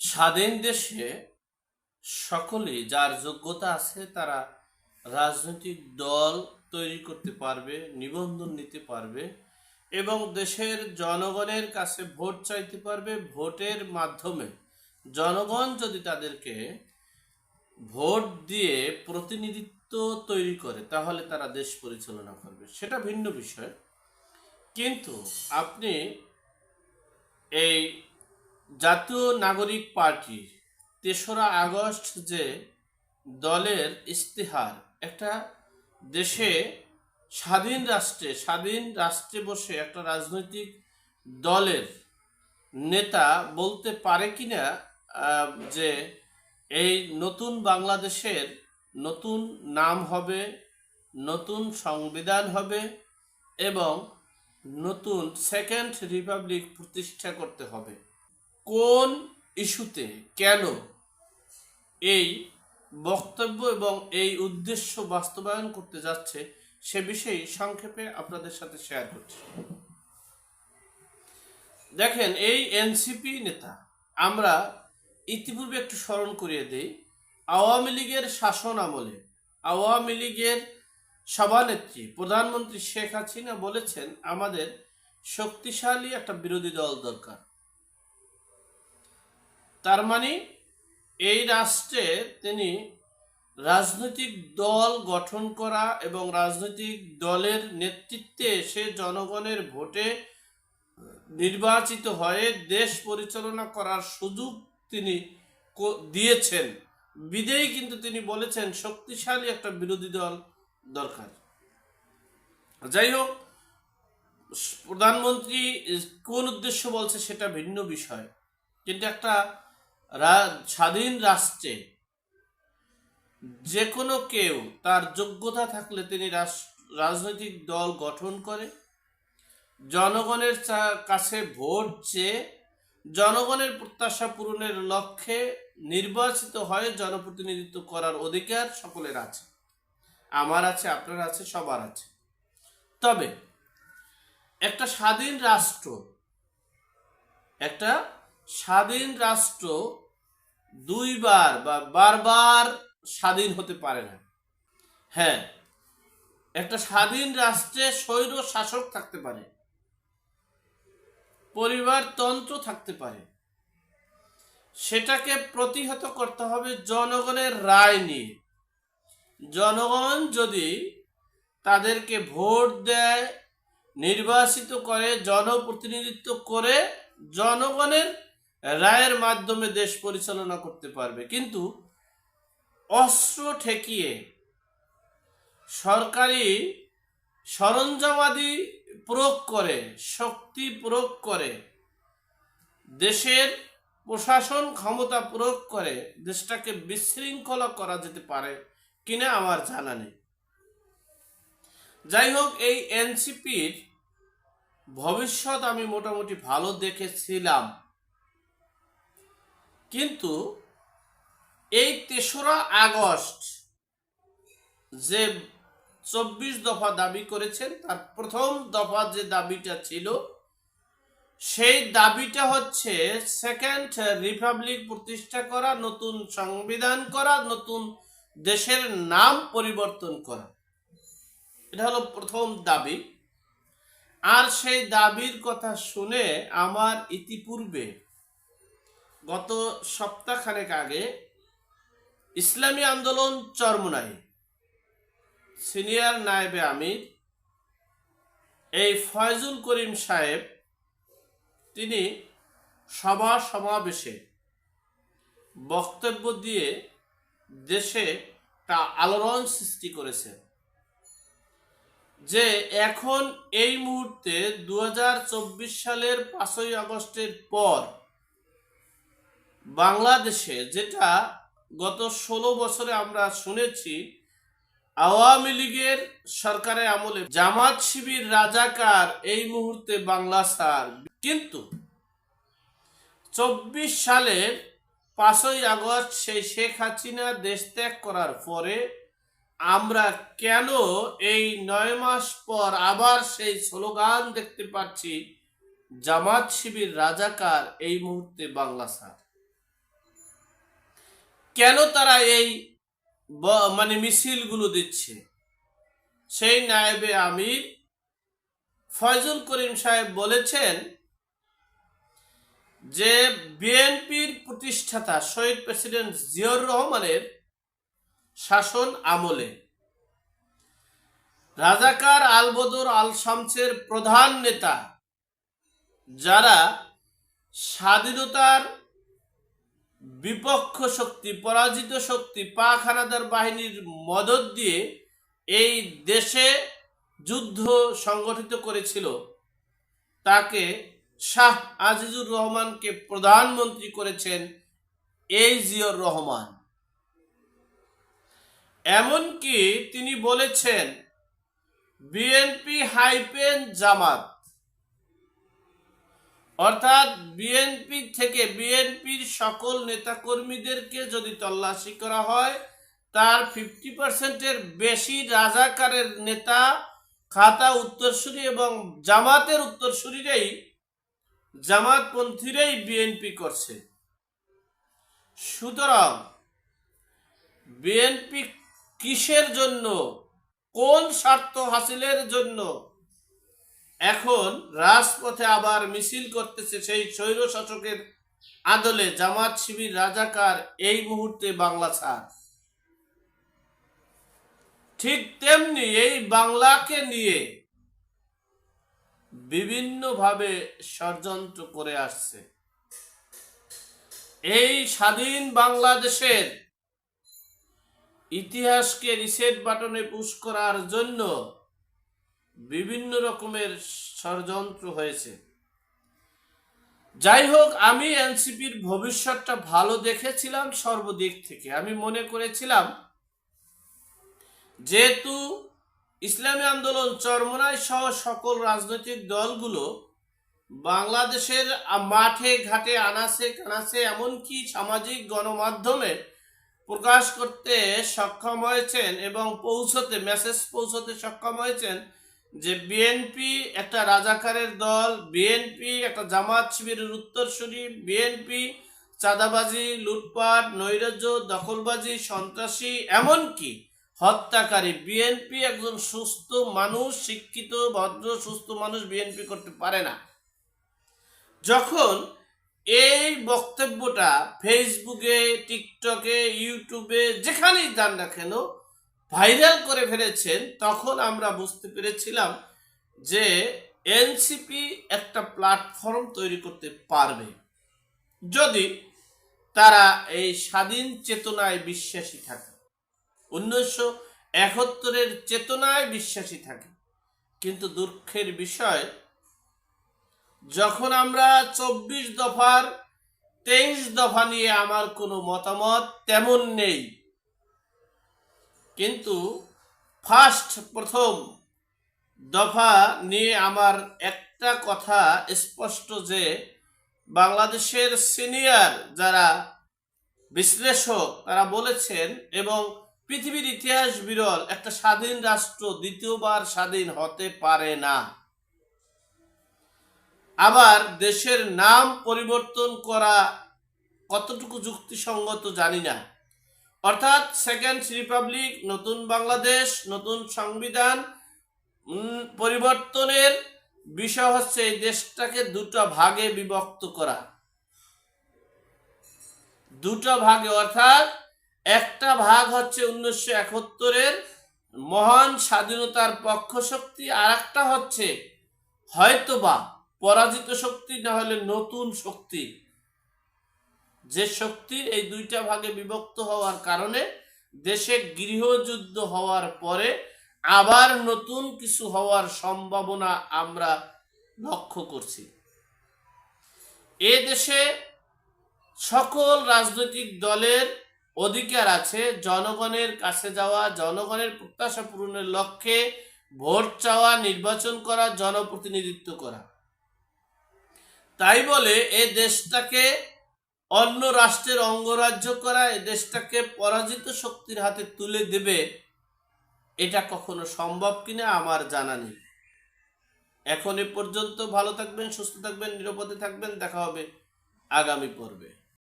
স্বাধীন দেশে সকলেই যার যোগ্যতা আছে তারা রাজনৈতিক দল তৈরি করতে পারবে, নিবন্ধন নিতে পারবে এবং দেশের জনগণের কাছে ভোট চাইতে পারবে। ভোটের মাধ্যমে জনগণ যদি তাদেরকে ভোট দিয়ে প্রতিনিধিত্ব তৈরি করে, তাহলে তারা দেশ পরিচালনা করবে। সেটা ভিন্ন বিষয়। কিন্তু আপনি এই জাতীয় নাগরিক পার্টি তেসরা আগস্ট যে দলের ইস্তেহার একটা দেশে স্বাধীন রাষ্ট্রে স্বাধীন রাষ্ট্রে বসে একটা রাজনৈতিক দলের নেতা বলতে পারে কিনা আহ, যে এই নতুন বাংলাদেশের নতুন নাম হবে নতুন সংবিধান হবে এবং নতুন সেকেন্ড রিপাবলিক প্রতিষ্ঠা করতে হবে। কোন ইস্যুতে? কেন? এই বক্তব্য এবং এই উদ্দেশ্য বাস্তবায়ন করতে যাচ্ছে, সে বিষয়ে সংক্ষেপে আপনাদের সাথে শেয়ার করছি। দেখেন, এই এনসিপি নেতা, আমরা ইতিপূর্বে একটু স্মরণ করিয়ে দিই, আওয়ামী লীগের শাসন আমলে, আওয়ামী লীগের সভানেত্রী প্রধানমন্ত্রী শেখ হাসিনা বলেছেন, আমাদের শক্তিশালী একটা বিরোধী দল দরকার। তার মানে এই রাষ্ট্রে তিনি রাজনৈতিক দল গঠন করা এবং রাজনৈতিক দলের নেতৃত্বে এসে জনগণের ভোটে নির্বাচিত হয়ে দেশ পরিচালনা করার সুযোগ তিনি দিয়েছেন। বিদেই কিন্তু তিনি বলেছেন, শক্তিশালী একটা বিরোধী দল দরকার। যাই হোক, প্রধানমন্ত্রী কোন উদ্দেশ্য বলছে সেটা ভিন্ন বিষয়। কিন্তু একটা স্বাধীন রাষ্ট্রে যে কোনো কেউ তার যোগ্যতা থাকলে তিনি রাজনৈতিক দল গঠন করে। জনগণের কাছে ভোট চেয়ে জনগণের প্রত্যাশা পূরণের লক্ষ্যে নির্বাচিত হয়ে জনপ্রতিনিধিত্ব করার অধিকার সকলের আছে। আমার আছে, আপনার আছে, সবার আছে। তবে একটা স্বাধীন রাষ্ট্র, একটা স্বাধীন রাষ্ট্র দুইবার বা বারবার স্বাধীন হতে পারে না। হ্যাঁ একটা স্বাধীন রাষ্ট্রে স্বৈর শাসক থাকতে পারে পরিবারতন্ত্র থাকতে পারে। সেটাকে প্রতিহত করতে হবে জনগণের রায় নিয়ে। জনগণ যদি তাদেরকে ভোট দেয় নির্বাচিত করে, জনপ্রতিনিধিত্ব করে, জনগণের রায়ের মাধ্যমে দেশ পরিচালনা করতে পারবে। কিন্তু অস্ত্র ঠেকিয়ে সরকারি সরঞ্জামাদি প্রয়োগ করে, শক্তি প্রয়োগ করে, দেশের প্রশাসন ক্ষমতা প্রয়োগ করে দেশটাকে বিশৃঙ্খলা করা যেতে পারে কিনা আমার জানা নেই। যাই হোক, এই এনসিপির ভবিষ্যৎ আমি মোটামুটি ভালো দেখেছিলাম। কিন্তু এই তেসরা আগস্ট যে চব্বিশ দফা দাবি করেছেন, তার প্রথম দফা যে দাবিটা ছিল, সেই দাবিটা হচ্ছে সেকেন্ড রিপাবলিক প্রতিষ্ঠা করা, নতুন সংবিধান করা, নতুন দেশের নাম পরিবর্তন করা। এটা হলো প্রথম দাবি। আর সেই দাবির কথা শুনে আমার ইতিপূর্বে গত সপ্তাহখানেক আগে ইসলামী আন্দোলন চরমুনাই। সিনিয়র নায়েবে আমির, এই ফয়জুল করিম সাহেব, তিনি সভা সমাবেশে বক্তব্য দিয়ে দেশে তা আলোড়ন সৃষ্টি করেছে যে এখন এই মুহূর্তে দু হাজার চব্বিশ সালের পাঁচই আগস্টের পর বাংলাদেশে যেটা গত ষোলো বছরে আমরা শুনেছি, আওয়ামী লীগের সরকারের আমলে জামাত শিবির রাজাকার এই মুহূর্তে বাংলা সার কিন্তু চব্বিশ সালের পাঁচই আগস্ট সেই শেখ হাসিনা দেশ ত্যাগ করার পরে আমরা কেন এই নয় মাস পর আবার সেই স্লোগান দেখতে পাচ্ছি, জামাত শিবির রাজাকার এই মুহূর্তে বাংলা সার কেন তারা এই মানে মিছিলগুলো দিচ্ছে? সেই নায়েবে আমির ফয়জুল করিম সাহেব বলেছেন যে, বিএনপির প্রতিষ্ঠাতা শহীদ প্রেসিডেন্ট জিয়র রহমানের শাসন আমলে রাজাকার আলবদর আল শামসের প্রধান নেতা যারা স্বাধীনতার বিপক্ষ শক্তি, পরাজিত শক্তি পাক হানাদার বাহিনীর মদত দিয়ে এই দেশে যুদ্ধ সংগঠিত করেছিল। তাকে শাহ আজিজুর রহমানকে প্রধানমন্ত্রী করেছেন এই জিয়র রহমান। এমনকি তিনি বলেছেন, বিএনপি হাইপেন জামাত। অর্থাৎ বিএনপি থেকে বিএনপির সকল নেতাকর্মীদেরকে যদি তল্লাশি করা হয়, তার ফিফটি পার্সেন্টের বেশি রাজাকারের নেতা খাতা উত্তরসূরি এবং জামাতের উত্তরসূরিরাই জামাতপন্থীরাই বিএনপি করছে। সুতরাং বিএনপি কিসের জন্য, কোন স্বার্থ হাসিলের জন্য এখন রাজপথে আবার মিছিল করতেছে সেই স্বৈর শাসকের আদলে জামাত শিবির রাজাকার এই মুহূর্তে বাংলা ছাড়। ঠিক তেমনি এই বাংলাকে নিয়ে বিভিন্নভাবে ষড়যন্ত্র করে আসছে। এই স্বাধীন বাংলাদেশের ইতিহাসকে রিসেট বাটনে পুশ করার জন্য বিভিন্ন রকমের ষড়যন্ত্র হয়েছে। যাই হোক, আমি এনসিপির ভবিষ্যৎটা ভালো দেখেছিলাম সর্বদিক থেকে। আমি মনে করেছিলাম, যেহেতু ইসলামী আন্দোলন চরমনায় সহ সকল রাজনৈতিক দলগুলো বাংলাদেশের মাঠে, ঘাটে আনাসে কানাসে এমনকি সামাজিক গণমাধ্যমে প্রকাশ করতে সক্ষম হয়েছেন এবং পৌঁছতে, মেসেজ পৌঁছতে সক্ষম হয়েছেন যে বিএনপি একটা রাজাকারের দল বিএনপি একটা জামাত শিবিরের উত্তরসূরি বিএনপি চাঁদাবাজি, লুটপাট, নৈরাজ্য, দখলবাজি, সন্ত্রাসী, এমনকি হত্যাকারী বিএনপি একজন সুস্থ মানুষ, শিক্ষিত, ভদ্র, সুস্থ মানুষ বিএনপি করতে পারে না। যখন এই বক্তব্যটা ফেসবুকে টিকটকে ইউটিউবে যেখানেই যান না কেন ভাইরাল করে ফেলেছেন, তখন আমরা বুঝতে পেরেছিলাম যে এনসিপি একটা প্ল্যাটফর্ম তৈরি করতে পারবে। যদি তারা এই স্বাধীন চেতনায় বিশ্বাসী থাকে, উনিশশো একাত্তরের চেতনায় বিশ্বাসী থাকে, কিন্তু দুঃখের বিষয়, যখন আমরা চব্বিশ দফার তেইশ দফা নিয়ে আমার কোনো মতামত তেমন নেই। কিন্তু ফার্স্ট প্রথম দফা নিয়ে আমার একটা কথা স্পষ্ট যে বাংলাদেশের সিনিয়র যারা বিশ্লেষক, তারা বলেছেন এবং পৃথিবীর ইতিহাস বিরল, একটা স্বাধীন রাষ্ট্র দ্বিতীয়বার স্বাধীন হতে পারে না। আবার দেশের নাম পরিবর্তন করা কতটুকু যুক্তিসঙ্গত জানি না। অর্থাৎ সেকেন্ড রিপাবলিক, নতুন বাংলাদেশ, নতুন সংবিধান পরিবর্তনের বিষয় হচ্ছে এই দেশটাকে দুটো ভাগে বিভক্ত করা। দুটো ভাগে, অর্থাৎ একটা ভাগ হচ্ছে উনিশশো একাত্তরের মহান স্বাধীনতার পক্ষ শক্তি আর একটা হচ্ছে হয়তোবা পরাজিত শক্তি, না হলে নতুন শক্তি। যে শক্তির এই দুইটা ভাগে বিভক্ত হওয়ার কারণে দেশে গৃহযুদ্ধ হওয়ার পরে আবার নতুন কিছু হওয়ার সম্ভাবনা আমরা লক্ষ্য করছি। এ দেশে সকল রাজনৈতিক দলের অধিকার আছে, জনগণের কাছে যাওয়া, জনগণের প্রত্যাশা পূরণের লক্ষ্যে ভোট চাওয়া, নির্বাচন করা, জনপ্রতিনিধিত্ব করা। তাই বলে এ দেশটাকে অন্য রাষ্ট্রের অঙ্গরাজ্য করা দেশটাকে পরাজিত শক্তির হাতে তুলে দেবে, এটা কখনো সম্ভব কিনা আমার জানা নেই। এখন এ পর্যন্ত ভালো থাকবেন, সুস্থ থাকবেন, নিরাপদে থাকবেন, দেখা হবে আগামী পর্বে।